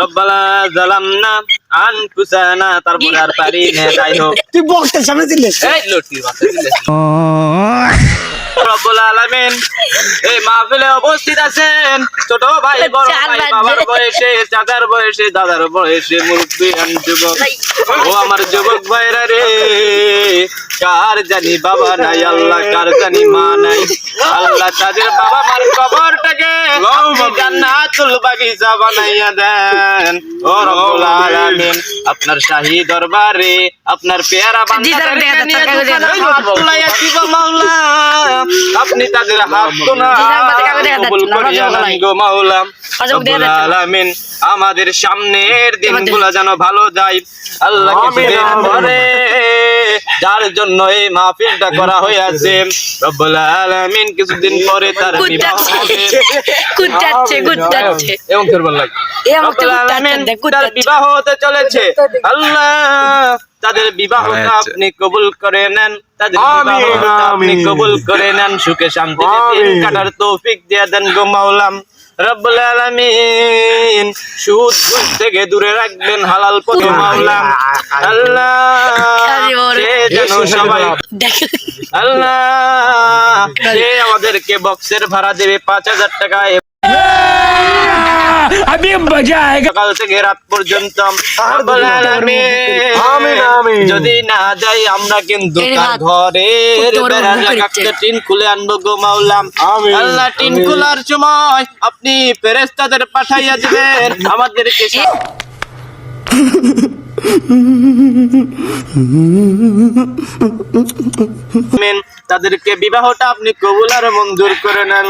রব্বানা জালামনা আনফুসানা তারপরে আর পারি না যাই হোক। তুই বক্সের সামনে দিলে এই লটির বাচ্চা দিলে রব্বুল আলামিন এই মাহফিলে উপস্থিত আছেন ছোট ভাই বড় ভাই বাবার বয়সে চাচার বয়সে দাদার বয়সে মুরব্বী যুবক। ও আমার যুবক ভাইরা রে। কার জানি বাবা নাই আল্লাহ কার জানি মা নাই। আল্লাহ তাদের বাবা মার কবরটাকে জান্নাতুল বাগিচা বানাইয়া দেন। ও রব্বুল আলামিন আপনার শাহী দরবারে আপনার পেয়ারা মাওলা। আপনি তাদের হাত যাচ্ছে, কবুল না, করিয়া নেন গো মাওলা। রব্বুল আলামিন আমাদের সামনের দিনগুলো যেন ভালো যায়। আল্লাহ কিছুদিন পরে যার জন্য এই মাহফিলটা করা হয়েছে। রব্বুল আলামিন কিছুদিন পরে তার বিবাহ হবে। কুত্তাচ্ছে কুত্তাচ্ছে এমন করবার লাগে এ আমার রব্বুল আলামিন তার বিবাহ হতে চলেছে। আল্লাহ তাদের বিবাহটা আপনি কবুল করে নেন। তাদের বিবাহটা আপনি কবুল করে নেন। সুখে শান্তিতে দিন কাটার তৌফিক দিয়ে দেন গো মাওলাম রব্বুল আলামিন সুদ থেকে দূরে রাখবেন হালাল পথ মাওলাম আল্লাহ। যেন সবাই আল্লাহ সে আমাদেরকে বক্সের ভাড়া দেবে পাঁচ হাজার টাকা। আমি সকাল থেকে রাত পর্যন্ত যদি না যাই আমরা কিন্তু দিচ্ছে। টিন খুলে আনব গো মাওলাম আল্লাহ টিন খোলার সময় আপনি ফেরেশতাদের পাঠাইয়া দিবেন। আমাদেরকে আমিন। তাদেরকে বিবাহটা আপনি কবুল আর মঞ্জুর করে নেন।